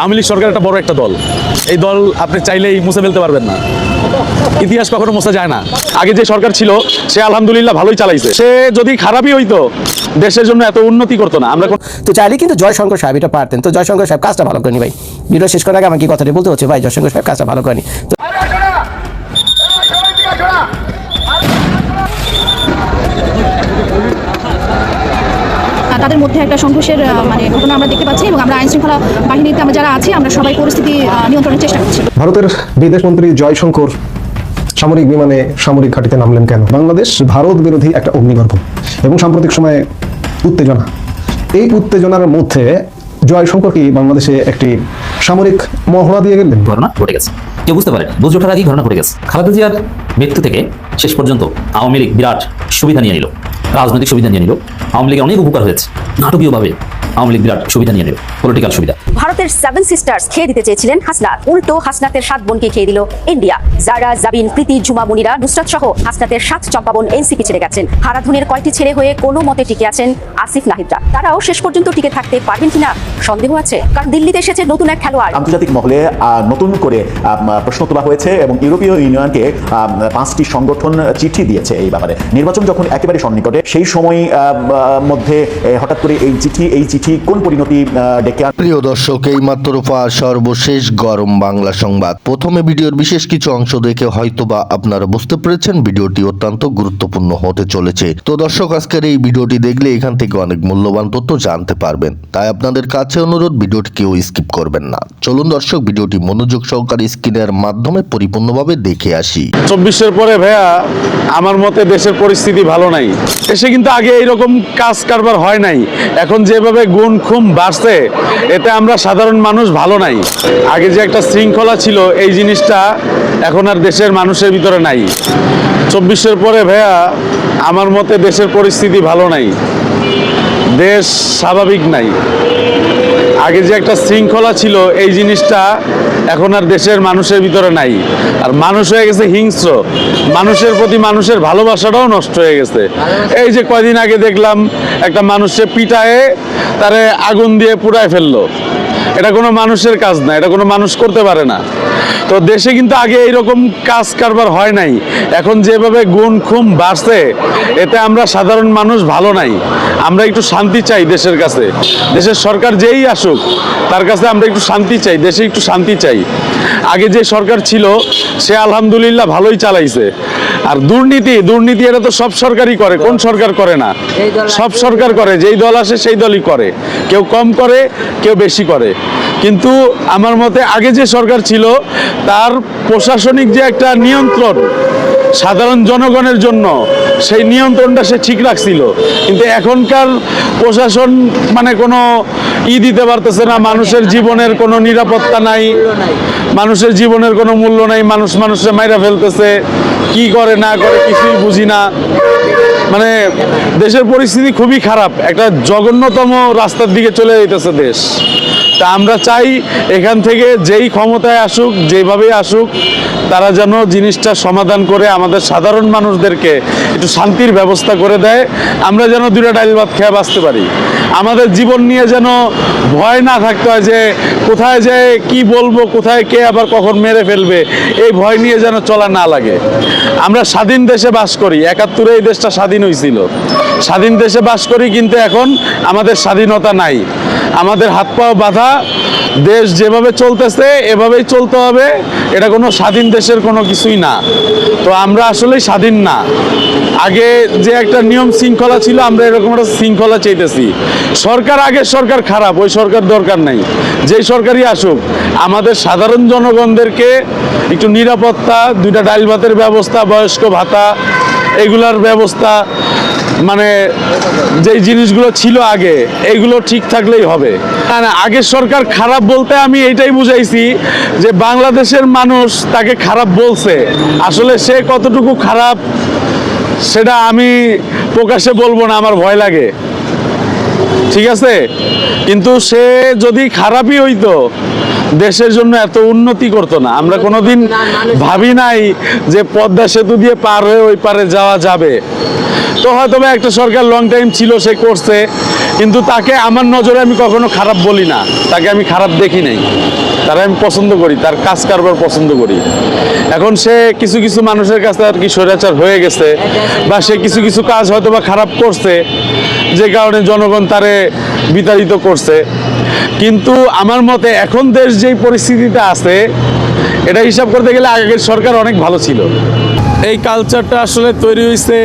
আওয়ামী লীগ সরকার একটা বড় একটা দল। এই দল আপনি চাইলেই মুছে ফেলতে পারবেন না। ইতিহাস কখনো মোছা যায় না। আগে যে সরকার ছিল, সে আলহামদুলিল্লাহ ভালোই চালাইছে। সে যদি খারাপই হইতো, দেশের জন্য এত উন্নতি করতো না। আমরা তো চাইলে কিন্তু জয়শঙ্কর সাহেব এটা পারতেন। তো জয়শঙ্কর সাহেব কাজটা ভালো করেনি ভাই। ভিডিও শেষ করার আগে আমাকে কথাটি বলতে হচ্ছে, ভাই, জয়শঙ্কর সাহেব কাজটা ভালো করেনি। তাদের মধ্যে একটা সংঘর্ষের মানে ঘটনা আমরা দেখতে পাচ্ছি এবং আমরা আইন শৃঙ্খলা বাহিনীতে আমরা যারা আছি আমরা সবাই পরিস্থিতি নিয়ন্ত্রণের চেষ্টা করছি। ভারতের বিদেশমন্ত্রী জয়শঙ্কর সামরিক বিমানে সামরিক ঘাঁটিতে নামলেন কেন? বাংলাদেশ ভারত বিরোধী একটা অগ্নিগর্ভ এবং সাম্প্রতিক সময়ে উত্তেজনা। এই উত্তেজনার মধ্যে জয়শঙ্কর কি বাংলাদেশে একটি সামরিক মহড়া দিয়ে গেলেন? ঘটনা ঘটে গেছে। কেউ বুঝতে পারে বুঝে ওঠার আগেই ঘটনা ঘটে গেছে। খালেদা জিয়ার মৃত্যু থেকে শেষ পর্যন্ত আওয়ামী লীগ বিরাট সুবিধা নিয়ে নিল। রাজনৈতিক সুবিধা নিয়ে নিল। আওয়ামী লীগের অনেক উপকার হয়েছে নাটকীয়ভাবে। আওয়ামী লীগ বিরাট সুবিধা নিয়ে নিল পলিটিক্যাল সুবিধা। ভারতের সেভেন সিস্টার্স খেয়ে দিতে চেয়েছিলেন হাসনাত। উল্টো হাসনাতের সাত বোনকে খেয়ে দিল ইন্ডিয়া। জারা জাবিন প্রীতি ঝুমা মুনিরা নুসরাত সহ হাসনাতের সাত চম্পাবন এনসিপি ছেড়ে গেছেন। হারাধনের কয়টি ছেড়ে হয়ে কোনো মতে টিকে আছেন আসিফ নাহিদরা। তারাও শেষ পর্যন্ত টিকে থাকতে পারবেন কিনা সন্দেহ আছে। কারণ দিল্লিতে এসেছে নতুন এক খেলোয়াড়। আন্তর্জাতিক মহলে আহ, নতুন করে আহ, প্রশ্ন তোলা হয়েছে এবং ইউরোপীয় ইউনিয়নকে আহ, পাঁচটি সংগঠন চিঠি দিয়েছে এই ব্যাপারে। নির্বাচন যখন একেবারে সন্নিকটে সেই সময় মধ্যে হঠাৎ করে এই চিঠি এই চিঠি কোন পরিণতি ডেকে প্রিয় দর্শক এই মাত্র সর্বশেষ গরম বাংলা সংবাদ। প্রথমে ভিডিওর বিশেষ কিছু অংশ দেখে হয়তোবা আপনারা বুঝতে পেরেছেন ভিডিওটি অত্যন্ত গুরুত্বপূর্ণ হতে চলেছে। তো দর্শক আজকের এই ভিডিওটি দেখলে এখান থেকে অনেক মূল্যবান তথ্য জানতে পারবেন। তাই আপনাদের কাছে অনুরোধ ভিডিওটি কেউ স্কিপ করবেন না। চলুন দর্শক ভিডিওটি মনোযোগ সহকারে স্ক্রিনের মাধ্যমে পরিপূর্ণভাবে দেখে আসি। চব্বিশের পরে ভাইয়া আমার মতে দেশের পরিস্থিতি ভালো নাই। দেশে কিন্তু আগে এইরকম কাজ কারবার হয় নাই। এখন যেভাবে গুণ খুব বাড়ছে এটা আমরা সাধারণ মানুষ ভালো নাই। আগে যে একটা শৃঙ্খলা ছিল, এই জিনিসটা এখন আর দেশের মানুষের ভিতরে নাই। চব্বিশের পরে ভাইয়া, আমার মতে দেশের পরিস্থিতি ভালো নাই। দেশ স্বাভাবিক নাই। আগে যে একটা শৃঙ্খলা ছিল, এই জিনিসটা এখন আর দেশের মানুষের ভিতরে নাই। আর মানুষ হয়ে গেছে হিংস্র। মানুষের প্রতি মানুষের ভালোবাসাটাও নষ্ট হয়ে গেছে। এই যে কয়দিন আগে দেখলাম, একটা মানুষে পিটায়ে তারে আগুন দিয়ে পুড়ায় ফেলল। এটা কোনো মানুষের কাজ না, এটা কোনো মানুষ করতে পারে না। তো দেশে কিন্তু আগে এইরকম কাজ কারবার হয় নাই। এখন যেভাবে গুণ খুম বাড়ছে এতে আমরা সাধারণ মানুষ ভালো নাই। আমরা একটু শান্তি চাই দেশের কাছে। দেশের সরকার যেই আসুক তার কাছে আমরা একটু শান্তি চাই দেশে একটু শান্তি চাই। আগে যে সরকার ছিল সে আলহামদুলিল্লাহ ভালোই চালাইছে। আর দুর্নীতি দুর্নীতি এটা তো সব সরকারই করে কোন সরকার করে না? সব সরকার করে যেই দল আসে সেই দলই করে। কেউ কম করে কেউ বেশি করে। কিন্তু আমার মতে আগে যে সরকার ছিল, তার প্রশাসনিক যে একটা নিয়ন্ত্রণ সাধারণ জনগণের জন্য, সেই নিয়ন্ত্রণটা সে ঠিক রাখছিল। কিন্তু এখনকার প্রশাসন মানে কোনো ই দিতে পারতেছে না, মানুষের জীবনের কোনো নিরাপত্তা নাই, মানুষের জীবনের কোনো মূল্য নাই, মানুষ মানুষে মাইরা ফেলতেছে, কি করে, না করে, কিছুই বুঝি না। মানে দেশের পরিস্থিতি খুবই খারাপ, একটা জঘন্যতম রাস্তার দিকে চলে যেতেছে দেশ। তা আমরা চাই এখান থেকে যেই ক্ষমতায় আসুক, যেভাবেই আসুক, তারা যেন জিনিসটা সমাধান করে আমাদের সাধারণ মানুষদেরকে একটু শান্তির ব্যবস্থা করে দেয়। আমরা যেন দুটা ডাইল ভাত খেয়ে বাঁচতে পারি। আমাদের জীবন নিয়ে যেন ভয় না থাকতে হয় যে কোথায় যে কি বলব, কোথায় কে আবার কখন মেরে ফেলবে, এই ভয় নিয়ে যেন চলা না লাগে। আমরা স্বাধীন দেশে বাস করি, একাত্তরে এই দেশটা স্বাধীন হয়েছিল স্বাধীন দেশে বাস করি কিন্তু এখন আমাদের স্বাধীনতা নাই। আমাদের হাত পাও বাঁধা, দেশ যেভাবে চলতেছে, এভাবেই চলতে হবে। এটা কোনো স্বাধীন দেশের কোনো কিছুই না। তো আমরা আসলে স্বাধীন না। আগে যে একটা নিয়ম শৃঙ্খলা ছিল, আমরা এরকম একটা শৃঙ্খলা চাইতেছি। সরকার আগের সরকার খারাপ, ওই সরকার দরকার নাই। যেই সরকারই আসুক, আমাদের সাধারণ জনগণদেরকে একটু নিরাপত্তা, দুইটা ডাইল ভাতের ব্যবস্থা, বয়স্ক ভাতা, এগুলার ব্যবস্থা মানে যেই জিনিসগুলো ছিল আগে, এইগুলো ঠিক থাকলেই হবে। না আগের সরকার খারাপ বলতে আমি এইটাই বুঝাইছি যে বাংলাদেশের মানুষ তাকে খারাপ বলছে। আসলে সে কতটুকু খারাপ সেটা আমি প্রকাশ্যে বলব না, আমার ভয় লাগে। ঠিক আছে? কিন্তু সে যদি খারাপই হইতো, দেশের জন্য এত উন্নতি করতো না। আমরা কোনোদিন ভাবি নাই যে পদ্মা সেতু দিয়ে পার হয়ে ওই পারে যাওয়া যাবে। তো হয়তো বা একটা সরকার লং টাইম ছিল সে করছে, কিন্তু তাকে আমার নজরে আমি কখনো খারাপ বলি না। তাকে আমি খারাপ দেখি নাই। তারা আমি পছন্দ করি, তার কাজ কারবার পছন্দ করি। এখন সে কিছু কিছু মানুষের কাছে আর কি স্বৈরাচার হয়ে গেছে, বা সে কিছু কিছু কাজ হয়তো বা খারাপ করছে, যে কারণে জনগণ তারে বিতাড়িত করছে। কিন্তু আমার মতে এখন দেশ যেই পরিস্থিতিতে আছে, এটা হিসাব করতে গেলে আগের সরকার অনেক ভালো ছিল। এই কালচারটা আসলে তৈরি হয়েছে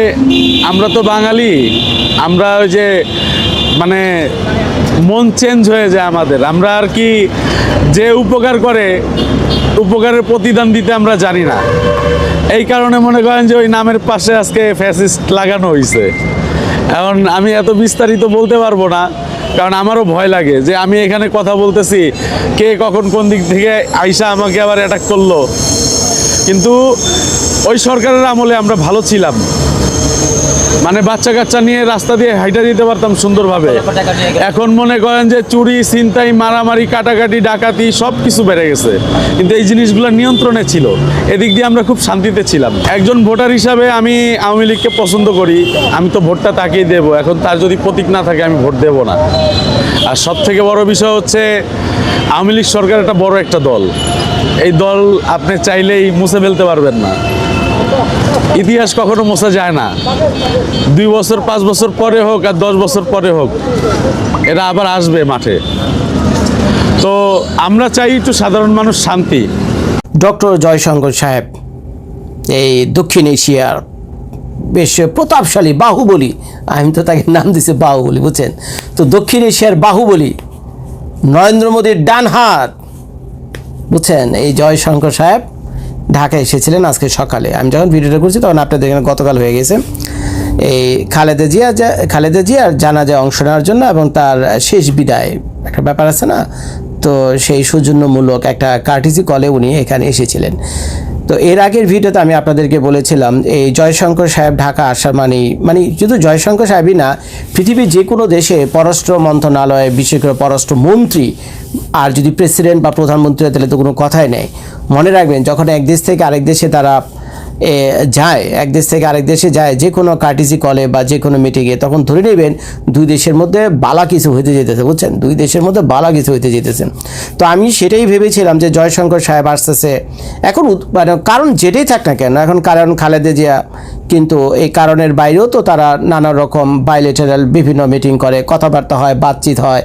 আমরা তো বাঙালি, আমরা ওই যে মানে মন চেঞ্জ হয়ে যায় আমাদের। আমরা আর কি যে উপকার করে, উপকারের প্রতিদান দিতে আমরা জানি না। এই কারণে মনে করেন যে ওই নামের পাশে আজকে ফ্যাসিস্ট লাগানো হয়েছে এখন আমি এত বিস্তারিত বলতে পারব না, কারণ আমারও ভয় লাগে যে আমি এখানে কথা বলতেছি, কে কখন কোন দিক থেকে আইসা আমাকে আবার অ্যাটাক করল। কিন্তু ওই সরকারের আমলে আমরা ভালো ছিলাম। মানে বাচ্চা কাচ্চা নিয়ে রাস্তা দিয়ে হাইটা দিতে পারতাম সুন্দরভাবে। এখন মনে করেন যে চুরি, ছিনতাই, মারামারি, কাটাকাটি, ডাকাতি সব কিছু বেড়ে গেছে। কিন্তু এই জিনিসগুলো নিয়ন্ত্রণে ছিল। এদিক দিয়ে আমরা খুব শান্তিতে ছিলাম। একজন ভোটার হিসাবে আমি আওয়ামী লীগকে পছন্দ করি। আমি তো ভোটটা তাকেই দেবো। এখন তার যদি প্রতীক না থাকে, আমি ভোট দেবো না। আর সব থেকে বড় বিষয় হচ্ছে, আওয়ামী লীগ সরকার একটা বড় একটা দল। এই দল আপনি চাইলেই মুছে ফেলতে পারবেন না। ইতিহাস কখনো মোছা যায় না। দুই বছর, পাঁচ বছর পরে হোক আর দশ বছর পরে হোক, এরা আবার আসবে মাঠে। তো আমরা চাই একটু সাধারণ মানুষ শান্তি। ডক্টর জয়শঙ্কর সাহেব, এই দক্ষিণ এশিয়ার বেশ প্রতাপশালী বাহুবলী, আমি তো তাকে নাম দিছি বাহুবলী, বুঝছেন? তো দক্ষিণ এশিয়ার বাহুবলী, নরেন্দ্র মোদীর ডান হাত বুঝছেন? এই জয়শঙ্কর সাহেব ঢাকা এসেছিলেন আজকে সকালে। আমি যখন ভিডিওটা করছি তখন আপনাদের এখানে গতকাল হয়ে গেছে। এই খালেদা জিয়া খালেদা জিয়ার জানাজায় অংশ নেওয়ার জন্য এবং তার শেষ বিদায়। একটা ব্যাপার আছে না? তো সেই সৌজন্যমূলক একটা কার্টিসি কলে উনি এখানে এসেছিলেন। তো এর আগের ভিডিওতে আমি আপনাদেরকে বলেছিলাম, এই জয়শঙ্কর সাহেব ঢাকা আসার মানে মানে শুধু জয়শঙ্কর সাহেবই না, পৃথিবীর যে কোনো দেশে পররাষ্ট্র মন্ত্রণালয়ে, বিশেষ করে পররাষ্ট্র মন্ত্রী আর যদি প্রেসিডেন্ট বা প্রধানমন্ত্রী তাহলে তো কোনো কথাই নেই। মনে রাখবেন, যখন এক দেশ থেকে আরেক দেশে তারা যায়। এক দেশ থেকে আরেক দেশে যায়। যে কোনো কার্টিসি কলে বা যে কোনো মিটিংয়ে তখন ধরে নেবেন দুই দেশের মধ্যে বালা কিছু হইতে যেতেছে, বুঝছেন? দুই দেশের মধ্যে বালা কিছু হইতে যেতেছে। তো আমি সেটাই ভেবেছিলাম যে জয়শঙ্কর সাহেব আসতেছে। এখন মানে কারণ যেটাই থাক না কেন, এখন কারণ খালেদা জিয়া কিন্তু এই কারণের বাইরেও তো তারা নানা রকম বাইলেটারাল বিভিন্ন মিটিং করে, কথাবার্তা হয়, বাতচিত হয়,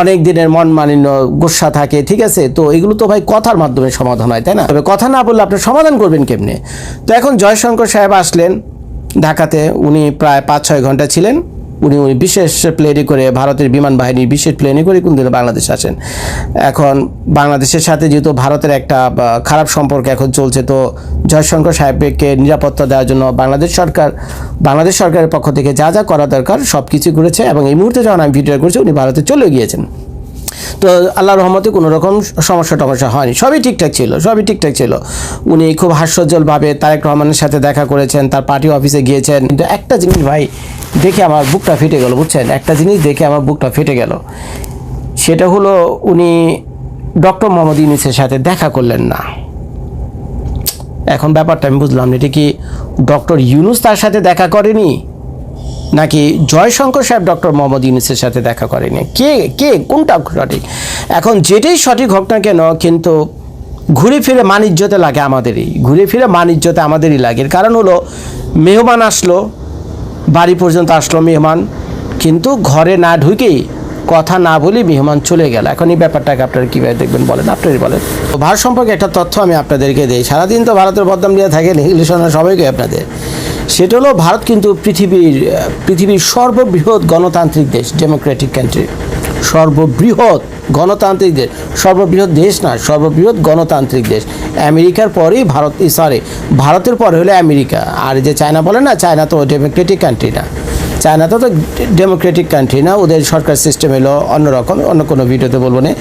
অনেক দিনের মন মানিন্য গুসা থাকে, ঠিক আছে? তো এগুলো তো ভাই কথার মাধ্যমে সমাধান হয়, তাই না? তবে কথা না বললে আপনি সমাধান করবেন কেমনে? তো এখন জয়শঙ্কর সাহেব আসলেন ঢাকাতে, উনি প্রায় পাঁচ ছয় ঘণ্টা ছিলেন। উনি উনি বিশেষ প্লেনে করে ভারতের বিমান বাহিনী বিশেষ প্লেনে করে কোন দিনে বাংলাদেশ আসেন। এখন বাংলাদেশের সাথে যেহেতু ভারতের একটা খারাপ সম্পর্ক এখন চলছে, তো জয়শঙ্কর সাহেবকে নিরাপত্তা দেওয়ার জন্য বাংলাদেশ সরকার, বাংলাদেশ সরকারের পক্ষ থেকে যা যা করা দরকার সব কিছু করেছে এবং এই মুহূর্তে যখন আমি ভিডিও করছি, উনি ভারতে চলে গিয়েছেন। তো আল্লাহ রহমতে কোনো রকম সমস্যা টমস্যা হয়নি। সবই ঠিকঠাক ছিল, সবই ঠিকঠাক ছিল। উনি খুব হাস্যজ্জ্বলভাবে তারেক রহমানের সাথে দেখা করেছেন, তার পার্টি অফিসে গিয়েছেন। কিন্তু একটা জিনিস ভাই, দেখে আমার বুকটা ফেটে গেল, বুঝছেন? একটা জিনিস দেখে আমার বুকটা ফেটে গেল। সেটা হলো উনি ডক্টর মোহাম্মদ ইউনিসের সাথে দেখা করলেন না। এখন ব্যাপারটা আমি বুঝলাম এটা কি ডক্টর ইউনুস তার সাথে দেখা করেনি? নাকি জয়শঙ্কর সাহেব ডক্টর মোহাম্মদ ইউনুসের সাথে দেখা করেনি? কে কে, কোনটা সঠিক? এখন যেটাই সঠিক হোক না কেন, কিন্তু ঘুরে ফিরে মানিজ্যতে লাগে আমাদেরই। ঘুরে ফিরে মানিজ্যতে আমাদেরই লাগে। কারণ হলো, মেহমান আসলো, বাড়ি পর্যন্ত আসলো মেহমান, কিন্তু ঘরে না ঢুকেই কথা না বলে মেহমান চলে গেল। এখন এই ব্যাপারটাকে আপনারা কীভাবে দেখবেন বলেন? আপনারই বলেন। তো ভারত সম্পর্কে একটা তথ্য আমি আপনাদেরকে দিই। সারাদিন তো ভারতের বদনাম দিয়ে থাকেন শোনা সবাইকে আপনাদের। সেটা হলো ভারত কিন্তু পৃথিবীর পৃথিবীর সর্ববৃহৎ গণতান্ত্রিক দেশ ডেমোক্রেটিক কান্ট্রি সর্ববৃহৎ গণতান্ত্রিক দেশ, সর্ববৃহৎ দেশ না, সর্ববৃহৎ গণতান্ত্রিক দেশ। আমেরিকার পরেই ভারত সরি ভারতের পরে হলো আমেরিকা। আর যে চায়না বলে না, চায়না তো ডেমোক্রেটিক কান্ট্রি না। চায়না তো তো ডেমোক্রেটিক কান্ট্রি না, ওদের সরকার সিস্টেম এলো অন্যরকম অন্য কোনো ভিডিওতে বলব না।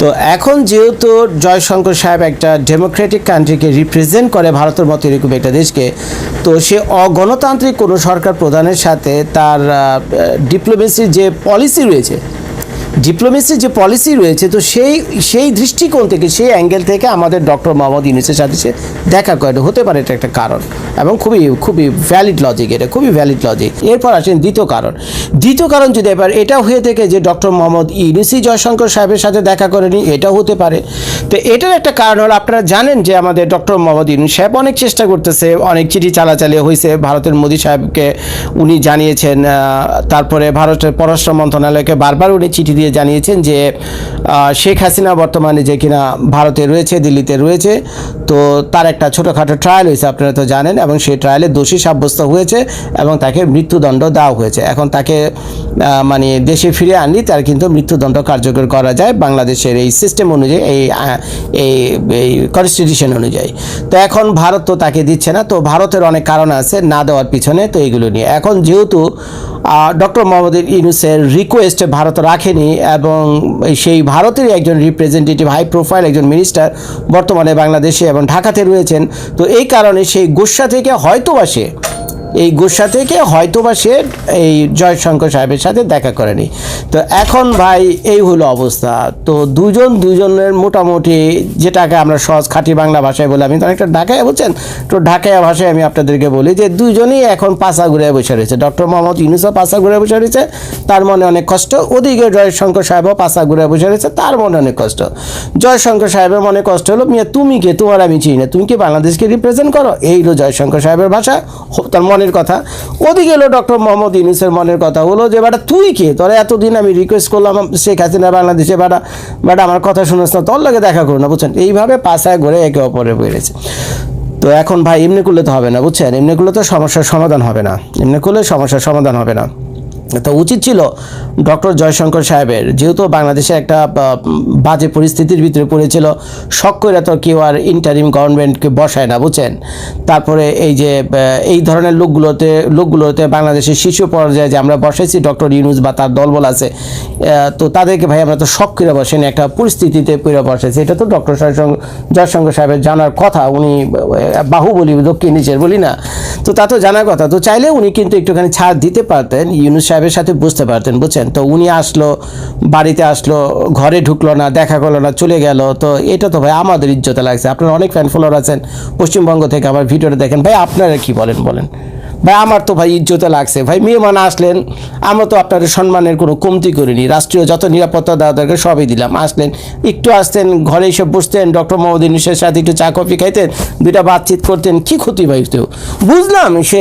তো এখন যেহেতু জয়শঙ্কর সাহেব একটা ডেমোক্রেটিক কান্ট্রিকে রিপ্রেজেন্ট করে ভারতের মতো এরকম একটা দেশকে, তো সে অগণতান্ত্রিক কোনো সরকার প্রধানের সাথে তার ডিপ্লোমেসির যে পলিসি রয়েছে ডিপ্লোমেসির যে পলিসি রয়েছে, তো সেই সেই দৃষ্টিকোণ থেকে, সেই অ্যাঙ্গেল থেকে আমাদের ডক্টর মোহাম্মদ ইউনুসের সাথে সে দেখা করে, হতে পারে এটা একটা কারণ। এবং খুবই খুবই ভ্যালিড লজিক এটা, খুবই ভ্যালিড লজিক এরপর আসেন দ্বিতীয় কারণ। দ্বিতীয় কারণ যদি এবার এটা হয়ে থাকে যে ডক্টর মোহাম্মদ ইউনুসি জয়শঙ্কর সাহেবের সাথে দেখা করেনি, এটাও হতে পারে। তো এটার একটা কারণ হলো, আপনারা জানেন যে আমাদের ডক্টর মোহাম্মদ ইউনুস সাহেব অনেক চেষ্টা করতেছে, অনেক চিঠি চালাচালি হয়েছে। ভারতের মোদী সাহেবকে উনি জানিয়েছেন তারপরে ভারতের পররাষ্ট্র মন্ত্রণালয়কে বারবার উনি চিঠি দিয়ে জানিয়েছেন যে শেখ হাসিনা বর্তমানে যে কিনা ভারতে রয়েছে, দিল্লিতে রয়েছে, তো তার একটা ছোটোখাটো ট্রায়াল হয়েছে, আপনারা তো জানেন, এবং সেই ট্রায়ালে দোষী সাব্যস্ত হয়েছে এবং তাকে মৃত্যুদণ্ড দেওয়া হয়েছে। এখন তাকে মানে দেশে ফিরে আনলি, তার কিন্তু মৃত্যুদণ্ড কার্যকর করা যায় বাংলাদেশের এই সিস্টেম অনুযায়ী, এই এই কনস্টিটিউশন অনুযায়ী। তো এখন ভারত তো তাকে দিচ্ছে না, তো ভারতের অনেক কারণ আছে না দেওয়ার পিছনে, তো এইগুলো নিয়ে। এখন যেহেতু ডক্টর মোহাম্মদ ইউনুসের রিকোয়েস্টে ভারত রাখেনি এবং সেই ভারতের একজন রিপ্রেজেন্টেটিভ হাই প্রোফাইল একজন মিনিস্টার বর্তমানে বাংলাদেশে এবং ঢাকাতে রয়েছেন। তো এই কারণে সেই গোসা থেকে হয়তো সে এই গোসা থেকে হয়তোবা সে এই জয়শঙ্কর সাহেবের সাথে দেখা করেনি। তো এখন ভাই এই হলো অবস্থা। তো দুজন দুজনের মোটামুটি যেটাকে আমরা সহজ খাঁটি বাংলা ভাষায় বলি, আমি তো অনেকটা ঢাকায় বলছেন তো ঢাকায় ভাষায় আমি আপনাদেরকে বলি যে দুজনেই এখন পাশা ঘুরে বসে রয়েছে। ডক্টর মোহাম্মদ ইউনুসও পাশা ঘুরে বসে রয়েছে, তার মনে অনেক কষ্ট। ওদিকে জয়শঙ্কর সাহেবও পাশা ঘুরে বসে রয়েছে, তার মনে অনেক কষ্ট। জয়শঙ্কর সাহেবের মনে কষ্ট হলো, মিয়া তুমি কে? তোমার আমি চিনি না। তুমি কি বাংলাদেশকে রিপ্রেজেন্ট করো? এই হলো জয়শঙ্কর সাহেবের ভাষা। তার মনের কথা। ওদিকে এলো ডক্টর মোহাম্মদ ইউনুসের মনের কথা। হলো যে, বেটা, তুই কে? তোরা এতদিন আমি রিকোয়েস্ট করলাম, শেখ হাসিনা বাংলাদেশে, বেটা বেটা, আমার কথা শুনেস না, তোর লাগে দেখা করো না, বুঝছেন? এইভাবে পাশায় ঘুরে একে অপরে বেড়েছে তো এখন ভাই, এমনি করলে তো হবে না, বুঝছেন? এমনি করলে তো সমস্যার সমাধান হবে না। এমনি করলে সমস্যার সমাধান হবে না। তো উচিত ছিল ডক্টর জয়শঙ্কর সাহেবের। যেহেতু বাংলাদেশে একটা বাজে পরিস্থিতির ভিতরে পড়েছিল শখ তো কেউ আর ইন্টারিম গভর্নমেন্টকে বসায় না বুঝছেন? তারপরে এই যে এই ধরনের লোকগুলোতে লোকগুলোতে বাংলাদেশের শীর্ষ পর্যায়ে যে আমরা বসাইছি ডক্টর ইউনুস বা তার দলবল আছে তো তাদেরকে ভাই আমরা তো শখ বসেন একটা পরিস্থিতিতে করে বসেছি। এটা তো ডক্টর জয়শঙ্কর সাহেবের জানার কথা উনি আহ, বাহুবলী দক্ষিণ নিচের বলি না। তো তা তো জানার কথা। তো চাইলে উনি কিন্তু একটুখানি ছাড় দিতে পারতেন ইউনুস সাহেবের সাথে বুঝতে পারতেন, বুঝছেন? তো উনি আসলো, বাড়িতে আসলো, ঘরে ঢুকলো না, দেখা করল না, চলে গেল। তো এটা তো ভাই আমাদের ইজ্জতে লাগছে। আপনার অনেক ফ্যান ফলোয়ার আছেন। পশ্চিমবঙ্গ থেকে আমার ভিডিওটা দেখেন। ভাই, আপনারা কি বলেন বলেন? ভাই, আমার তো ভাই ইজ্জতে লাগছে। ভাই, মেহমান আসলেন, আমরা তো আপনার সম্মানের কোনো কমতি করিনি। রাষ্ট্রীয় যত নিরাপত্তা দেওয়া দরকার সবই দিলাম। আসলেন, একটু আসতেন, ঘরে এসে বসতেন, ডক্টর মোহাম্মদ ইউনুসের সাথে একটু চা, কফি খাইতেন, দুইটা বাতচিত করতেন। কি ক্ষতি ভাই তো? বুঝলাম সে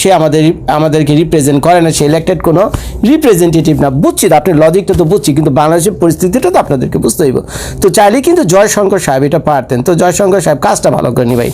সে আমাদের, আমাদেরকে রিপ্রেজেন্ট করে না, সে ইলেক্টেড কোনো রিপ্রেজেন্টেটিভ না। বুঝছি তো, আপনার লজিকটা তো বুঝছি, কিন্তু বাংলাদেশের পরিস্থিতিটা তো আপনাদেরকে বুঝতে হইব তো চাইলে কিন্তু জয়শঙ্কর সাহেব এটা পারতেন। তো জয়শঙ্কর সাহেব কাজটা ভালো করেনি ভাই।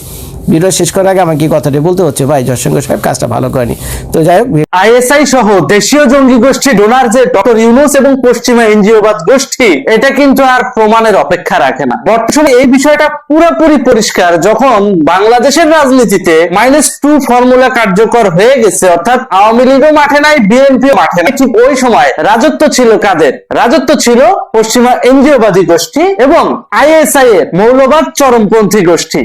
ভিডিও শেষ করার আগে আমাকে কথাটি বলতে হচ্ছে, ভাই জয়শঙ্কর সাহেব কাজটা ভালো করেনি। তো যাই হোক আইএসআই সহ দেশীয় জঙ্গি গোষ্ঠী ডোনার যে ডক্টর ইউনুস এবং পশ্চিমা এনজিওবাদ গোষ্ঠী, এটা কিন্তু আর প্রমাণের অপেক্ষা রাখে না। বর্তমানে এই বিষয়টা পুরোপুরি পরিষ্কার, যখন বাংলাদেশের রাজনীতিতে মাইনাস টু ফর্মুলা কার্যকর হয়ে গেছে, অর্থাৎ আওয়ামী লীগও মাঠে নাই, বিএনপিও মাঠে নাই, ঠিক ওই সময় রাজত্ব ছিল কাদের? রাজত্ব ছিল পশ্চিমা এনজিওবাদী গোষ্ঠী এবং আইএসআই এর মৌলবাদ চরমপন্থী গোষ্ঠী।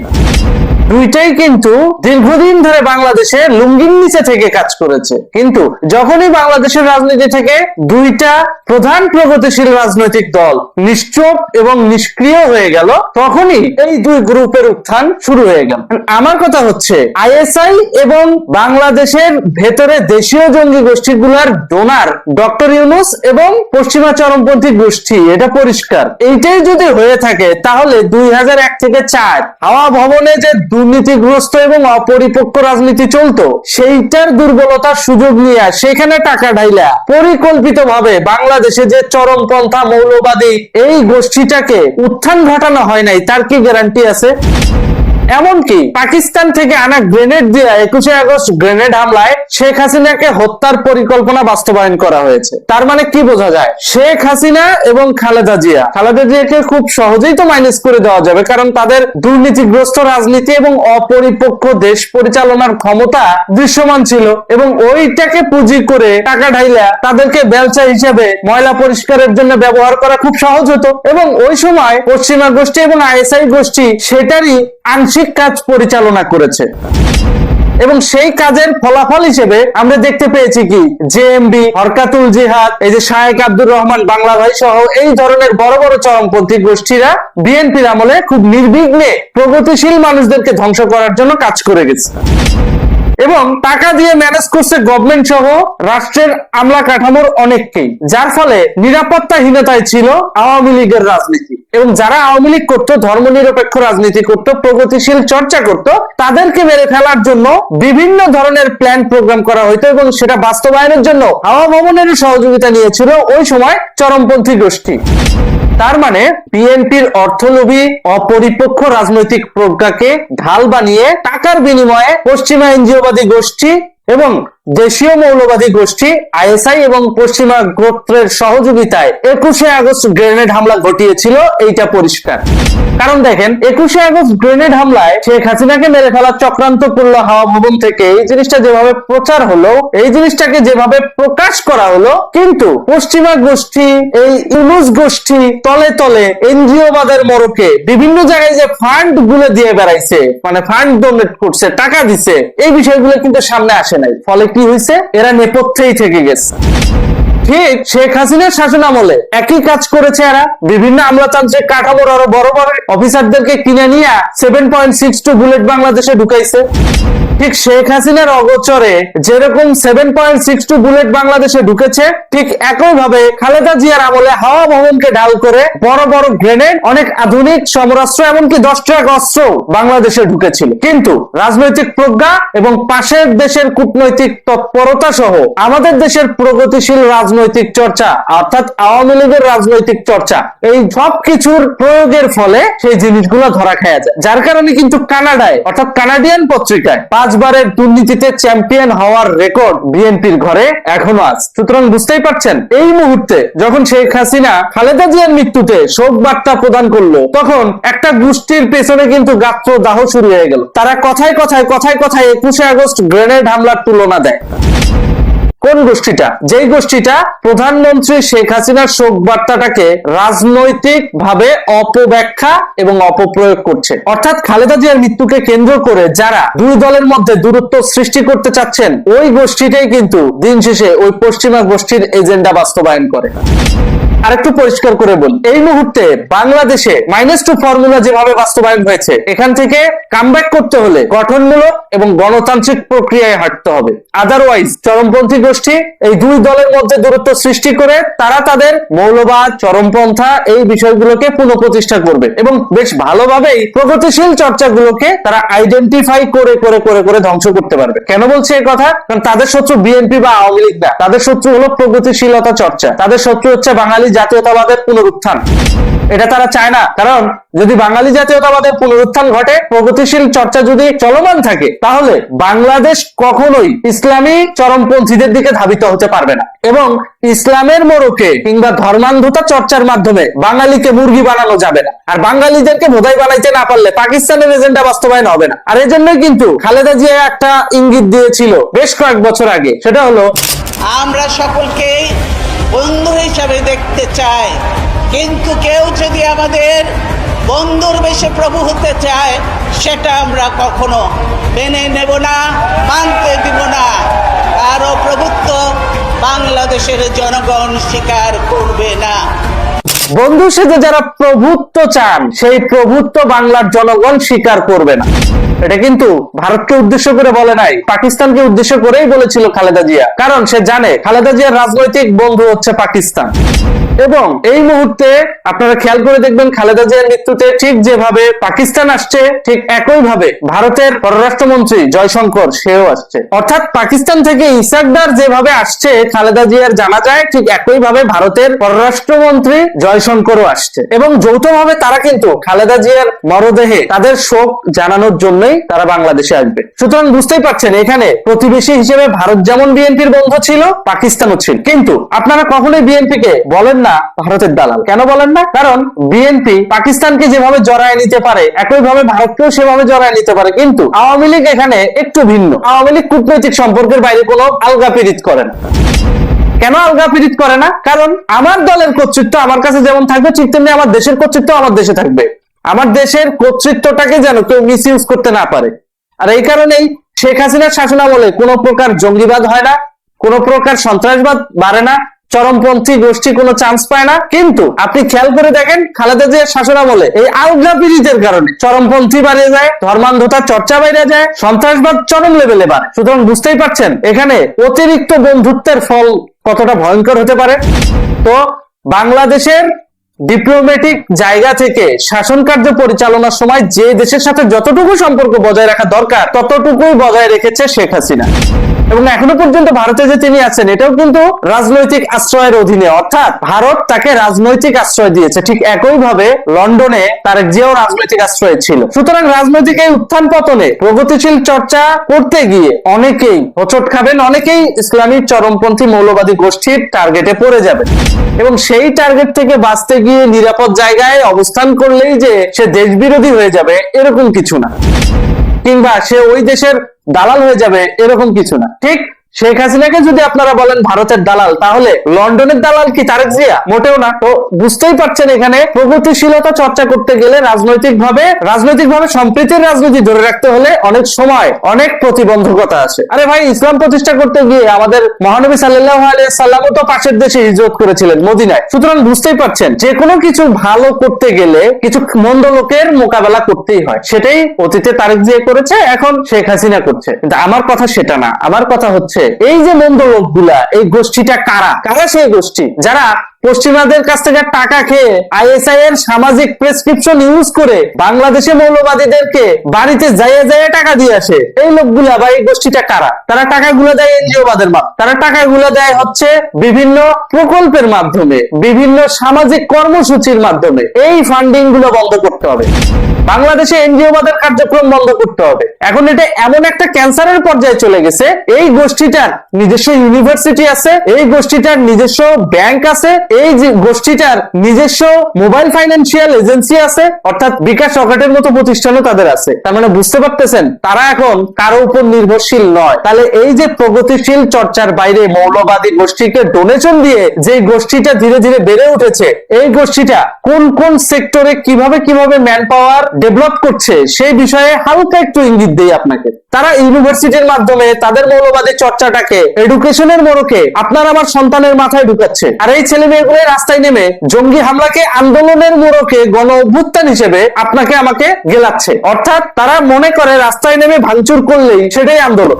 দুইটাই কিন্তু দীর্ঘদিন ধরে বাংলাদেশে লুঙ্গির নিচে থেকে কাজ করেছে। কিন্তু যখনই বাংলাদেশের রাজনীতি থেকে দুইটা প্রধান প্রগতিশীল রাজনৈতিক দল নিশ্চুপ এবং নিষ্ক্রিয় হয়ে গেল, তখনই এই দুই গ্রুপের উত্থান শুরু হয়ে গেল। আমার কথা হচ্ছে, আইএসআই এবং বাংলাদেশের ভেতরে দেশীয় জঙ্গি গোষ্ঠীগুলোর ডোনার ডক্টর ইউনুস এবং পশ্চিমা চরমপন্থী গোষ্ঠী, এটা পরিষ্কার। এইটাই যদি হয়ে থাকে, তাহলে দুই হাজার এক থেকে চার হাওয়া ভবনে যে দুর্নীতিগ্রস্ত এবং অপরিপক্ক রাজনীতি চলতো, সেইটার দুর্বলতার সুযোগ নিয়ে সেখানে টাকা ঢাইলা। পরিকল্পিত ভাবে বাংলাদেশে যে চরমপন্থা মৌলবাদী এই গোষ্ঠীটাকে উত্থান ঘটানো হয় নাই, তার কি গ্যারান্টি আছে? এমনকি পাকিস্তান থেকে আনা গ্রেনেড দিয়ে একুশে আগস্ট গ্রেনেড হামলায় শেখ হাসিনাকে হত্যার পরিকল্পনা বাস্তবায়ন করা হয়েছে। তার মানে কি বোঝা যায়? শেখ হাসিনা এবং খালেদা জিয়া। খালেদা জিয়াকে খুব সহজেই তো মাইনাস করে দেওয়া যাবে কারণ তাদের দুর্নীতিগ্রস্ত রাজনীতি এবং অপরিপক্ক দেশ পরিচালনার ক্ষমতা দৃশ্যমান ছিল এবং ওইটাকে পুঁজি করে টাকা ঢাইলা তাদেরকে ব্যবসা হিসেবে ময়লা পরিষ্কারের জন্য ব্যবহার করা খুব সহজ হতো এবং ওই সময় পশ্চিমা গোষ্ঠী এবং আইএসআই গোষ্ঠী সেটারই আংশিক কাজ পরিচালনা করেছে। এবং সেই কাজের ফলাফল হিসেবে আমরা দেখতে পেয়েছি কি? জেএমবি হরকাতুল জিহাদ, এই যে শায়েক আব্দুর রহমান, বাংলা ভাই সহ এই ধরনের বড় বড় চরমপন্থী গোষ্ঠীরা বিএনপির আমলে খুব নির্বিঘ্নে প্রগতিশীল মানুষদেরকে ধ্বংস করার জন্য কাজ করে গেছে। এবং টাকা দিয়ে ম্যানেজ করছে গভর্নমেন্ট সহ রাষ্ট্রের আমলা কাঠামোর অনেককেই। যার ফলে নিরাপত্তাহীনতায় ছিল আওয়ামী লীগের রাজনীতি। এবং যারা আওয়ামী লীগ করতো, ধর্মনিরপেক্ষ রাজনীতি করত, প্রগতিশীল চর্চা করত, তাদেরকে মেরে ফেলার জন্য বিভিন্ন ধরনের প্ল্যান প্রোগ্রাম করা হইতো এবং সেটা বাস্তবায়নের জন্য হাওয়া ভবনেরও সহযোগিতা নিয়েছিল ওই সময় চরমপন্থী গোষ্ঠী। তার মানে বিএনপির অর্থলোভী, অপরিপক্ষ রাজনৈতিক প্রজ্ঞাকে ঢাল বানিয়ে টাকার বিনিময়ে পশ্চিমা এনজিওবাদী গোষ্ঠী এবং দেশীয় মৌলবাদী গোষ্ঠী, আইএসআই এবং পশ্চিমা গোত্রের সহযোগিতায় একুশে আগস্ট গ্রেনেড হামলা ঘটিয়েছিল, এইটা পরিষ্কার। কারণ দেখেন, একুশে আগস্ট গ্রেনেড হামলায় শেখ হাসিনাকে মেরে ফেলার চক্রান্ত করল হাওয়া ভবন থেকে। এই জিনিসটা যেভাবে প্রচার হলো, এই জিনিসটাকে যেভাবে প্রকাশ করা হলো, কিন্তু পশ্চিমা গোষ্ঠী, এই ইউনুস গোষ্ঠী তলে তলে এনজিও বাদের মরকে বিভিন্ন জায়গায় যে ফান্ডগুলো দিয়ে বেড়াইছে মানে ফান্ড ডোনেট করছে, টাকা দিছে, এই বিষয়গুলো কিন্তু সামনে আসে নাই। ফলে কি হয়েছে? এরা নেপথ্যেই থেকে গেছে। ঠিক শেখ হাসিনার শাসন আমলে একই কাজ করেছে এরা? বিভিন্ন আমলাতান্ত্রিক কাঠামোর আরও বড় বড় অফিসারদেরকে কিনে নিয়ে seven point six two bullet বাংলাদেশে ঢুকাইছে। ঠিক শেখ হাসিনার অগোচরে যেরকম seven point six two bullet বাংলাদেশে ঢুকেছে, ঠিক একই ভাবে খালেদা জিয়ার আমলে হাওয়া ভবনকে ঢাল করে বড় বড় গ্রেনেড অনেক আধুনিক সমরাস্ত্র, এমনকি দশ ট্রাক অস্ত্র বাংলাদেশে ঢুকেছিল। কিন্তু রাজনৈতিক প্রজ্ঞা এবং পাশের দেশের কূটনৈতিক তৎপরতা সহ আমাদের দেশের প্রগতিশীল রাজনৈতিক চর্চা, অর্থাৎ আওয়ামী লীগের রাজনৈতিক চর্চা, এই সব কিছুর প্রয়োগের ফলে সেই জিনিসগুলো ধরা যায়। যার কারণে কিন্তু কানাডায়, অর্থাৎ কানাডিয়ান পত্রিকায় পাঁচবারের দুর্নীতিতে চ্যাম্পিয়ন হওয়ার রেকর্ড বিএনপির ঘরে এখনও আছে সুতরাং বুঝতেই পারছেন, এই মুহূর্তে যখন শেখ হাসিনা খালেদা জিয়ার মৃত্যুতে শোক বার্তা প্রদান করল, তখন একটা গোষ্ঠীর পেছনে কিন্তু গাত্র দাহ শুরু হয়ে গেল। তারা কথায় কথায় কথায় কথায় একুশে আগস্ট গ্রেনেড হামলার তুলনা দেয়। কোন গোষ্ঠীটা? যেই গোষ্ঠীটা প্রধানমন্ত্রী শেখ হাসিনার শোক বার্তাটাকে রাজনৈতিক ভাবে অপব্যাখ্যা এবং অপপ্রয়োগ করছে। অর্থাৎ খালেদা জিয়ার মৃত্যুকে কেন্দ্র করে যারা দুই দলের মধ্যে দূরত্ব সৃষ্টি করতে চাচ্ছেন, ওই গোষ্ঠীটাই কিন্তু দিন শেষে ওই পশ্চিমা গোষ্ঠীর এজেন্ডা বাস্তবায়ন করে। আরেকটু পরিষ্কার করে বলি, এই মুহূর্তে বাংলাদেশে মাইনাস টু ফর্মুলা যেভাবে বাস্তবায়ন হয়েছে, এখান থেকে কামব্যাক করতে হলে গঠনমূলক এবং গণতান্ত্রিক প্রক্রিয়ায় হাঁটতে হবে। আদারওয়াইজ চরমপন্থী গোষ্ঠী এই দুই দলের মধ্যে দূরত্ব সৃষ্টি করে তারা তাদের মৌলবাদ, চরমপন্থা এই বিষয়গুলোকে পুনঃপ্রতিষ্ঠা করবে এবং বেশ ভালোভাবেই প্রগতিশীল চর্চাগুলোকে তারা আইডেন্টিফাই করে করে করে করে ধ্বংস করতে পারবে। কেন বলছে এই কথা? কারণ তাদের শত্রু বিএনপি বা আওয়ামী লীগ না। তাদের শত্রু হলো প্রগতিশীলতা চর্চা। তাদের শত্রু হচ্ছে বাঙালি জাতীয়তাবাদের পুনরুত্থান। এটা তারা চায় না। কারণ যদি বাঙালি জাতীয়তাবাদের পুনরুত্থান ঘটে, প্রগতিশীল চর্চা যদি চলমান থাকে, তাহলে বাংলাদেশ কখনোই ইসলামী চরমপন্থীদের দিকে ধাবিত হতে পারবে না। এবং ইসলামের মোড়কে কিংবা ধর্মান্ধতা চর্চার মাধ্যমে বাঙালিকে মুরগি বানানো যাবে না। আর বাঙালিদেরকে বোধাই বানাইতে না পারলে পাকিস্তানের এজেন্ডা বাস্তবায়ন হবে না। আর এজন্যই কিন্তু খালেদা জিয়া একটা ইঙ্গিত দিয়েছিল বেশ কয়েক বছর আগে। সেটা হলো, আমরা সকলকেই বন্ধু হিসাবে দেখতে চাই। কিন্তু কেউ যদি আমাদের বন্ধুর বেশে প্রভু হতে চায়, সেটা আমরা কখনো মেনে নেব না, মানতে দিব না। আরও প্রভুত্ব বাংলাদেশের জনগণ স্বীকার করবে না। বন্ধু সেজে যারা প্রভুত্ব চান, সেই প্রভুত্ব বাংলার জনগণ স্বীকার করবে না। এটা কিন্তু ভারতকে উদ্দেশ্য করে বলে নাই, পাকিস্তানকে উদ্দেশ্য করেই বলেছিল খালেদা জিয়া। কারণ সে জানে, খালেদা জিয়ার রাজনৈতিক বন্ধু হচ্ছে পাকিস্তান। এবং এই মুহূর্তে আপনারা খেয়াল করে দেখবেন, খালেদা জিয়ার মৃত্যুতে ঠিক যেভাবে পাকিস্তান আসছে, ঠিক একই ভাবে ভারতের পররাষ্ট্রমন্ত্রী জয়শঙ্কর, সেও আসছে। অর্থাৎ পাকিস্তান থেকে ইসাকদার যেভাবে আসছে, খালেদা জিয়ার জানা যায়, ঠিক একই ভাবে ভারতের পররাষ্ট্রমন্ত্রী জয়শঙ্করও আসছে। এবং যৌথভাবে তারা কিন্তু খালেদা জিয়ার মরদেহে তাদের শোক জানানোর জন্যই তারা বাংলাদেশে আসবে। সুতরাং বুঝতেই পারছেন, এখানে প্রতিবেশী হিসেবে ভারত যেমন বিএনপির বন্ধু ছিল, পাকিস্তানও ছিল। কিন্তু আপনারা কখনোই বিএনপি কে বলেন না ভারতের দালাল। কেন বলেন না? কারণ বিএনপি পাকিস্তানকে যেভাবে জড়ায় নিতে পারে, একইভাবে ভারতকেও সেভাবে জড়ায় নিতে পারে। কিন্তু আওয়ামী লীগ এখানে একটু ভিন্ন। আওয়ামী লীগ কূটনৈতিক সম্পর্কের বাইরে কোনো আলগা পীড়িত করে না। কেন আলগা পীড়িত করে না? কারণ আমার দলের কর্তৃত্ব আমার কাছে যেমন থাকবে, ঠিক তেমনি আমার দেশের কর্তৃত্ব আমার দেশে থাকবে। আমার দেশের কর্তৃত্বটাকে যেন কেউ মিস ইউজ করতে না পারে। আর এই কারণেই শেখ হাসিনার শাসনামলে কোনো প্রকার জঙ্গিবাদ হয় না, কোনো প্রকার সন্ত্রাসবাদ বাড়ে না, চরমপন্থী গোষ্ঠী কোনো চান্স পায় না। কিন্তু আপনি খেয়াল করে দেখেন, খালেদা জিয়ার শাসনামলে এই আলগা পীড়িতের কারণে চরমপন্থী বাড়িয়ে যায়, ধর্মান্ধতার চর্চা বাইরে যায়, সন্ত্রাসবাদ চরম লেভেলে বাড়ে। সুতরাং বুঝতেই পারছেন, এখানে অতিরিক্ত বন্ধুত্বের ফল কতটা ভয়ঙ্কর হতে পারে? তো বাংলাদেশের ডিপ্লোম্যাটিক জায়গা থেকে শাসন কার্য পরিচালনার সময় যে দেশের সাথে যতটুকু সম্পর্ক বজায় রাখা দরকার, ততটুকুই বজায় রেখেছে শেখ হাসিনা। এবং এখনও পর্যন্ত ভারতে যে তিনি আছেন, এটাও কিন্তু রাজনৈতিক আশ্রয়ের অধীনে। অর্থাৎ ভারত তাকে রাজনৈতিক আশ্রয় দিয়েছে। ঠিক একইভাবে লন্ডনে তার যেও রাজনৈতিক আশ্রয় ছিল। সুতরাং রাজনৈতিক এই উত্থান পতনে প্রগতিশীল চর্চা করতে গিয়ে অনেকেই হোঁচট খাবেন, অনেকেই ইসলামী চরমপন্থী মৌলবাদী গোষ্ঠীর টার্গেটে পড়ে যাবেন। এবং সেই টার্গেট থেকে বাঁচতে গিয়ে নিরাপদ জায়গায় অবস্থান করলেই যে সে দেশ বিরোধী হয়ে যাবে, এরকম কিছু না। কিংবা সে ওই দেশের দালাল হয়ে যাবে, এরকম কিছু না। ঠিক শেখ হাসিনাকে যদি আপনারা বলেন ভারতের দালাল, তাহলে লন্ডনের দালাল কি তারেক জিয়া? মোটেও না। তো বুঝতেই পারছেন এখানে প্রগতিশীলতা চর্চা করতে গেলে রাজনৈতিক ভাবে রাজনৈতিক ভাবে সম্প্রীতির রাজনীতি ধরে রাখতে হলে অনেক সময় অনেক প্রতিবন্ধকতা আসে আরে ভাই, ইসলাম প্রতিষ্ঠা করতে গিয়ে আমাদের মহানবী সাল্লাহ সাল্লামও তো পাশের দেশে হিজরত করেছিলেন, মদিনায়। সুতরাং বুঝতেই পারছেন, যে কোনো কিছু ভালো করতে গেলে কিছু মন্দ লোকের মোকাবেলা করতেই হয়। সেটাই অতীতে তারেক জিয়া করেছে, এখন শেখ হাসিনা করছে। কিন্তু আমার কথা সেটা না। আমার কথা হচ্ছে এই যে মন্দ লোকগুলা এই গোষ্ঠীটা কারা? কারা সেই গোষ্ঠী? যারা পশ্চিমাদের কাছ থেকে টাকা খেয়ে আইএসআই এর সামাজিক প্রেসক্রিপশন ইউজ করে বাংলাদেশে মৌলবাদীদেরকে বাড়িতে যাইয়ে যাইয়ে টাকা দিয়ে আসে। এই লোকগুলা বা এই গোষ্ঠীটা কারা? তারা টাকাগুলো দেয় এনজিও বাদের মা তারা টাকাগুলো দেয় হচ্ছে বিভিন্ন প্রকল্পের মাধ্যমে, বিভিন্ন সামাজিক কর্মসূচির মাধ্যমে। এই ফান্ডিংগুলো বন্ধ করতে হবে। বাংলাদেশে এনজিও বাদের কার্যক্রম বন্ধ করতে হবে। এখন এটা এমন একটা ক্যান্সারের পর্যায়ে চলে গেছে। এই গোষ্ঠীটার নিজস্ব ইউনিভার্সিটি আছে, এই গোষ্ঠীটার নিজস্ব ব্যাংক আছে এই যে গোষ্ঠীটার নিজস্ব মোবাইল ফাইন্যান্সিয়াল এজেন্সি আছে, অর্থাৎ বিকাশ রকেটের মতো প্রতিষ্ঠানও তাদের আছে। তার মানে বুঝতে পারতেছেন, তারা এখন কারও উপর নির্ভরশীল নয়। তাহলে এই যে প্রগতিশীল চর্চার বাইরে মৌলবাদী গোষ্ঠীকে ডোনেশন দিয়ে যে গোষ্ঠীটা ধীরে ধীরে বেড়ে উঠেছে, এই গোষ্ঠীটা কোন কোন সেক্টরে কীভাবে কীভাবে ম্যান পাওয়ার ডেভেলপ করছে, সেই বিষয়ে হালকা একটু ইঙ্গিত দেই আপনাকে। তারা ইউনিভার্সিটির মাধ্যমে তাদের মৌলবাদী চর্চাটাকে এডুকেশনের মোড়কে আপনার আমার সন্তানের মাথায় ঢুকাচ্ছে। আর এই ছেলে মেয়েগুলো রাস্তায় নেমে জঙ্গি হামলাকে আন্দোলনের মোড়কে গণ অভ্যুত্থান হিসেবে আপনাকে আমাকে গেলাচ্ছে। অর্থাৎ তারা মনে করে রাস্তায় নেমে ভাঙচুর করলেই সেটাই আন্দোলন।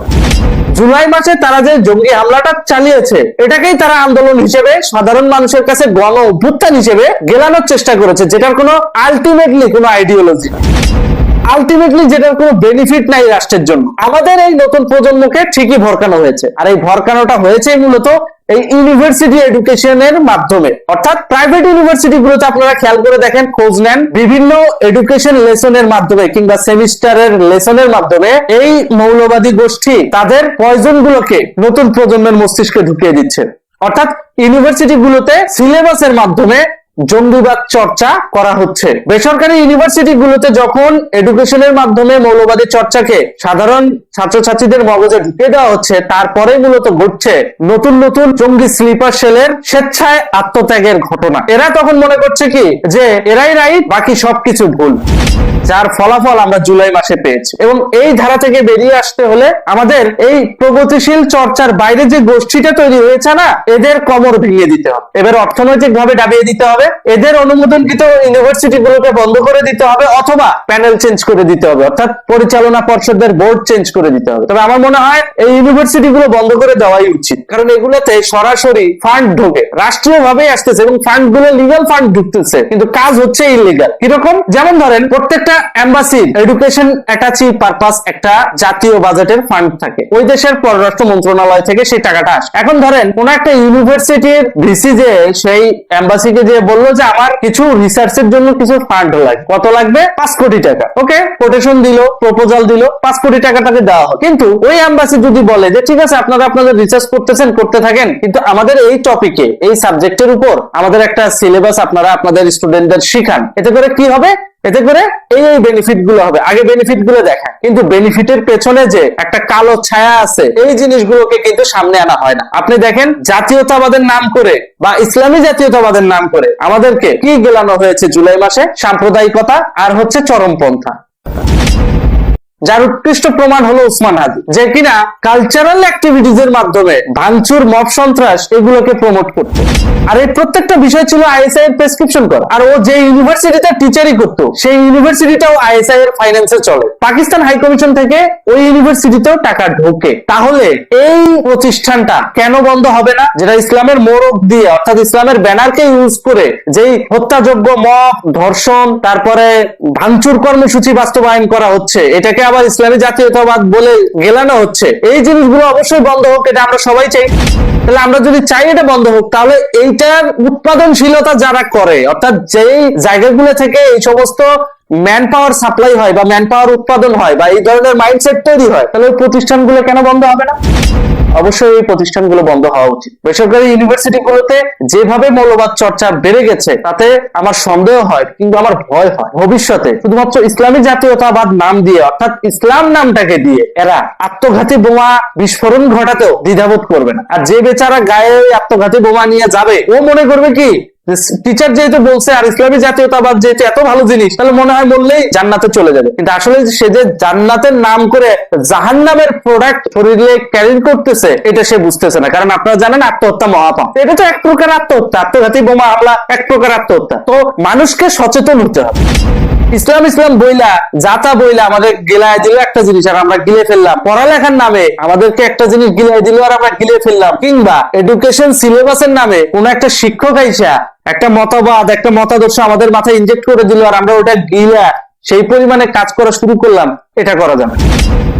জুলাই মাসে তারা যে জঙ্গি হামলাটা চালিয়েছে, এটাকেই তারা আন্দোলন হিসেবে সাধারণ মানুষের কাছে গণ অভ্যুত্থান হিসেবে গেলানোর চেষ্টা করেছে, যেটার কোনো আলটিমেটলি কোনো আইডিওলজি আলটিমেটলি যেটার কোনো বেনিফিট নাই রাষ্ট্রের জন্য। আমাদের এই নতুন প্রজন্মকে ঠিকই ভরকানো হয়েছে। আর এই ভরকানোটা হয়েছে মূলত এই ইউনিভার্সিটি এডুকেশনের মাধ্যমে। অর্থাৎ প্রাইভেট ইউনিভার্সিটি গুলোতে আপনারা খেয়াল করে দেখেন, খোঁজ নেন, বিভিন্ন এডুকেশন লেসনের মাধ্যমে কিংবা সেমিস্টারের লেসনের মাধ্যমে এই মৌলবাদী গোষ্ঠী তাদের পয়জন গুলোকে নতুন প্রজন্মের মস্তিষ্কে ঢুকিয়ে দিচ্ছে। অর্থাৎ ইউনিভার্সিটি গুলোতে সিলেবাসের মাধ্যমে জঙ্গিবাদ চর্চা করা হচ্ছে। বেসরকারি ইউনিভার্সিটি গুলোতে যখন এডুকেশনের মাধ্যমে মৌলবাদী চর্চাকে সাধারণ ছাত্রছাত্রীদের মগজে ঢুকিয়ে দেওয়া হচ্ছে তারপরে মূলত ঘটছে নতুন নতুন জঙ্গি স্লিপার সেলের স্বেচ্ছায় আত্মত্যাগের ঘটনা। এরা তখন মনে করছে কি? যে এরাই রাইট, বাকি সবকিছু ভুল। যার ফলাফল আমরা জুলাই মাসে পেয়েছি। এবং এই ধারা থেকে বেরিয়ে আসতে হলে আমাদের এই প্রগতিশীল চর্চার বাইরে যে গোষ্ঠীটা তৈরি হয়েছে না, এদের কমর ভেঙে দিতে হবে। এবার অর্থনৈতিক ভাবে ডাবিয়ে দিতে হবে এদের অনুমোদনকৃত ইউনিভার্সিটি গুলোকে বন্ধ করে দিতে হবে অথবা প্যানেল চেঞ্জ করে দিতে হবে, অর্থাৎ পরিচালনা পর্ষদের বোর্ড চেঞ্জ করে দিতে হবে। তবে আমার মনে হয় এই ইউনিভার্সিটি গুলো বন্ধ করে দেওয়াই উচিত। কারণ এগুলোতে সরাসরি ফান্ড ঢোকে রাষ্ট্রীয় ভাবে আসতেছে এবং ফান্ডগুলো লিগাল ফান্ড ঢুকতেছে, কিন্তু কাজ হচ্ছে ইলিগাল কীরকম? যেমন ধরেন, প্রত্যেকটা এম্বাসির এডুকেশন অ্যাটাচি পারপাস একটা জাতীয় বাজেটের ফান্ড থাকে। ওই দেশের পররাষ্ট্র মন্ত্রণালয় থেকে সেই টাকাটা আসে। এখন ধরেন, কোন একটা ইউনিভার্সিটির ভিসি যে, সেই এম্বাসিকে যে বলল যে আমার কিছু রিসার্চের জন্য কিছু ফান্ড লাগবে। কত লাগবে? পাঁচ কোটি টাকা। ওকে কোটেশন দিল প্রপোজাল দিল, পাঁচ কোটি টাকা তাকে দেওয়া হয় কিন্তু ওই এম্বাসি যদি বলে যে, ঠিক আছে, আপনারা আপনাদের রিসার্চ করতেছেন, করতে থাকেন, কিন্তু আমাদের এই টপিকে এই সাবজেক্টের উপর আমাদের একটা সিলেবাস আপনারা আপনাদের স্টুডেন্টদের শিখান। এতে করে কি হবে? এতে করে এই এই বেনিফিটগুলো হবে। আগে বেনিফিটগুলো দেখা কিন্তু বেনিফিটের পেছনে যে একটা কালো ছায়া আছে, এই জিনিসগুলোকে কিন্তু সামনে আনা হয় না। আপনি দেখেন, জাতীয়তাবাদের নাম করে বা ইসলামী জাতীয়তাবাদের নাম করে আমাদেরকে কি গেলানো হয়েছে জুলাই মাসে? সাম্প্রদায়িকতা আর হচ্ছে চরমপন্থা। যার উৎকৃষ্ট প্রমাণ হলো উসমান হাদি, যে কিনা কালচারাল অ্যাক্টিভিটিজ এর মাধ্যমে ভাঙচুর, মব সন্ত্রাস এগুলোকে প্রমোট করতো। আর এই প্রত্যেকটা বিষয় ছিল আইএসআই এর প্রেসক্রিপশন করা। আর ও যে ইউনিভার্সিটিতে টিচারই করতো, সেই ইউনিভার্সিটিটাও আইএসআই এর ফাইন্যান্সে চলে। পাকিস্তান হাই কমিশন থেকে ওই ইউনিভার্সিটিতেও টাকা ঢোকে। তাহলে এই প্রতিষ্ঠানটা কেন বন্ধ হবে না? যেটা ইসলামের মোড়ক দিয়ে, অর্থাৎ ইসলামের ব্যানারকে ইউজ করে যেই হত্যাযোগ্য মব, ধর্ষণ, তারপরে ভাঙচুর কর্মসূচি বাস্তবায়ন করা হচ্ছে, এটাকে আবার ইসলামী জাতীয়তাবাদ বলে গেলানো হচ্ছে। এই জিনিসগুলো অবশ্যই বন্ধ হোক, এটা আমরা সবাই চাই। তাহলে আমরা যদি চাই এটা বন্ধ হোক, তাহলে এইটার উৎপাদনশীলতা যারা করে, অর্থাৎ যেই জায়গাগুলো থেকে এই সমস্ত ম্যান পাওয়ার সাপ্লাই হয় বা ম্যান পাওয়ার উৎপাদন হয় বা এই ধরনের মাইন্ডসেট তৈরি হয়, তাহলে প্রতিষ্ঠানগুলো কেন বন্ধ হবে না? অবশ্যই এই প্রতিষ্ঠানগুলো বন্ধ হওয়া উচিত। বেসরকারি ইউনিভার্সিটিগুলোতে যেভাবে মৌলবাদ চর্চা বেড়ে গেছে, তাতে আমার সন্দেহ হয়, কিন্তু আমার ভয় হয়। ভবিষ্যতে শুধুমাত্র ইসলামী জাতীয়তাবাদ নাম দিয়ে, অর্থাৎ ইসলাম নামটাকে দিয়ে, এরা আত্মঘাতী বোমা বিস্ফোরণ ঘটাতেও দ্বিধাবোধ করবে না। আর যে বেচারা গায়ে আত্মঘাতী বোমা নিয়ে যাবে, ও মনে করবে কি টিচার যেহেতু বলছে, আর ইসলামী জাতীয়তাবাদ যেহেতু এত ভালো জিনিস, তাহলে মনে হয় বললেই জান্নাতে চলে যাবে। কিন্তু আসলে সে যে জান্নাতের নাম করে জাহান নামের প্রোডাক্ট শরীরে ক্যারি করতেছে, এটা সে বুঝতেছে না। কারণ আপনারা জানেন আত্মহত্যা মহাপাপ। এটা তো এক প্রকার আত্মহত্যা। আত্মঘাতী বোমা হামলা এক প্রকার আত্মহত্যা। তো মানুষকে সচেতন হতে হবে। ইসলাম ইসলাম বইলা জাতা বইলা আমাদের গিলায় দিল একটা জিনিস, আর আমরা গিলে ফেললাম। পড়ালেখার নামে আমাদেরকে একটা জিনিস গিলায় দিল, আর আমরা গিলে ফেললাম। কিংবা এডুকেশন সিলেবাসের নামে কোন একটা শিক্ষক আইসা একটা মতবাদ, একটা মতাদর্শ আমাদের মাথায় ইনজেক্ট করে দিল আর আমরা ওটা গিলা সেই পরিমাণে কাজ করা শুরু করলাম, এটা করা যাবে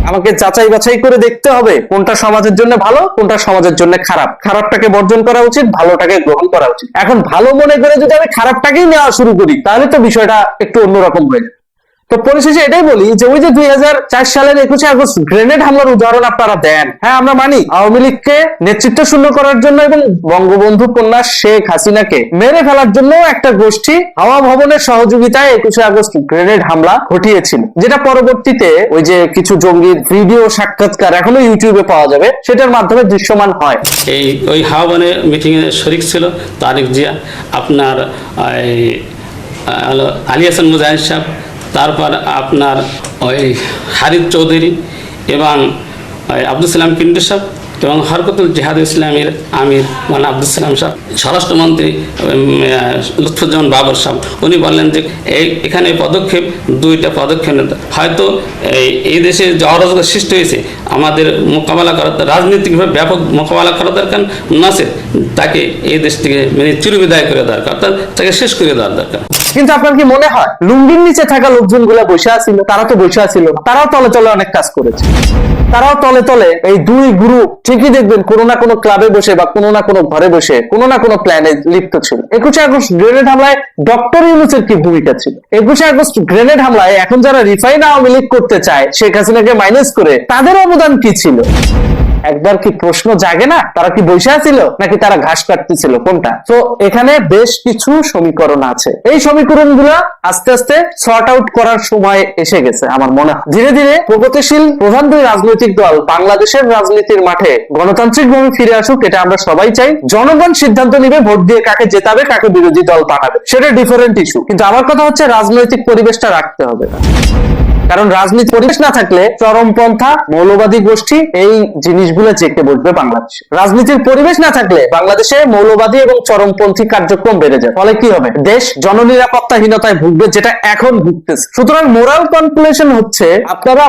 আমাকে যাচাই বাছাই করে দেখতে হবে কোনটা সমাজের জন্য ভালো, কোনটা সমাজের জন্য খারাপ। খারাপটাকে বর্জন করা উচিত, ভালোটাকে গ্রহণ করা উচিত। এখন ভালো মনে করে যদি আমি খারাপটাকেই নেওয়া শুরু করি, তাহলে তো বিষয়টা একটু অন্যরকম হয়ে যায় তো পরিশেষে এটাই বলি যে ওই যে দুই সালের একুশে আগস্ট গ্রেনেড হামলার উদাহরণ আপনারা দেন। হ্যাঁ আমরা মানি আওয়ামী লীগকে নেতৃত্ব শূন্য করার জন্য এবং বঙ্গবন্ধু কন্যা শেখ হাসিনাকে মেরে ফেলার জন্য একটা গোষ্ঠী হাওয়া ভবনের সহযোগিতায় একুশে আগস্ট গ্রেনেড হামলা ঘটিয়েছিল। যেটা পরবর্তীতে ওই যে কিছু জঙ্গির ভিডিও সাক্ষাৎকার এখনও ইউটিউবে পাওয়া যাবে, সেটার মাধ্যমে দৃশ্যমান হয়। এই ওই হাওয়াবানে মিটিংয়ে শরিক ছিল তারিক জিয়া। আপনার আলী হাসান মুজাহিদ সাহেব তারপর আপনার ওই হারিদ চৌধুরী এবং আব্দুল সালাম পিন্টু সাহেব এবং হরকতুল জিহাদ ইসলামের আমির মানে আব্দুল সালাম সাহেব, স্বরাষ্ট্রমন্ত্রী লুৎফুজ্জামান বাবর সাহেব উনি বললেন যে, এই, এখানে পদক্ষেপ, দুইটা পদক্ষেপ হয়। হয়তো এই দেশে যে সৃষ্টি হয়েছে, আমাদের মোকাবেলা করা রাজনৈতিকভাবে ব্যাপক মোকাবেলা করা দরকার নচেত তাকে এই দেশ থেকে মানে চিরবিদায় করে দরকার, অর্থাৎ তাকে শেষ করে দেওয়ার দরকার কিন্তু আপনার কি মনে হয়, লুঙ্গির নিচে থাকা লোকজনগুলা বসে আছিল? তারা তো বসে আছিল। তারাও তলে তলে অনেক কাজ করেছে। তারাও তলে তলে এই দুই গ্রুপ ঠিকই দেখবেন, কোনো না কোনো ক্লাবে বসে বা কোনো না কোনো ঘরে বসে, কোনো না কোনো প্ল্যানে লিপ্ত ছিল। একুশে আগস্ট গ্রেনেড হামলায় ডক্টর ইউনুসের কি ভূমিকা ছিল? একুশে আগস্ট গ্রেনেড হামলায় এখন যারা রিফাইন আওয়ামী লীগ করতে চায়, শেখ হাসিনাকে মাইনাস করে, তাদের অবদান কি ছিল? একবার কি প্রশ্ন জাগে না? তারা কি বসে আছিল? নাকি তারা ঘাস কাটতেছিল? কোনটা? তো এখানে বেশ কিছু সমীকরণ আছে। এই সমীকরণ আস্তে আস্তে সর্ট আউট করার সময় এসে গেছে, আমার মনে হয়। ধীরে ধীরে প্রগতিশীল প্রধান দুই রাজনৈতিক দল বাংলাদেশের রাজনীতির মাঠে গণতান্ত্রিক ভাবে ফিরে আসুক, এটা আমরা সবাই চাই। জনগণ সিদ্ধান্ত নিবে, ভোট দিয়ে কাকে জেতাবে, কাকে বিরোধী দল পাঠাবে সেটা ডিফারেন্ট ইস্যু কিন্তু আমার কথা হচ্ছে, রাজনৈতিক পরিবেশটা রাখতে হবে। কারণ রাজনীতি পরিবেশ না থাকলে চরমপন্থা মৌলবাদী গোষ্ঠী এই জিনিসগুলো চেকে বসবে বাংলাদেশ। রাজনীতির পরিবেশ না থাকলে বাংলাদেশে মৌলবাদী এবং চরমপন্থী কার্যক্রম বেড়ে যায় ফলে কি হবে? দেশ জননিরাপত্তাহীনতায় ভুগবে যেটা এখন ভুগতেছে। সুতরাং মোরাল কনক্লুশন হচ্ছে, আপনারা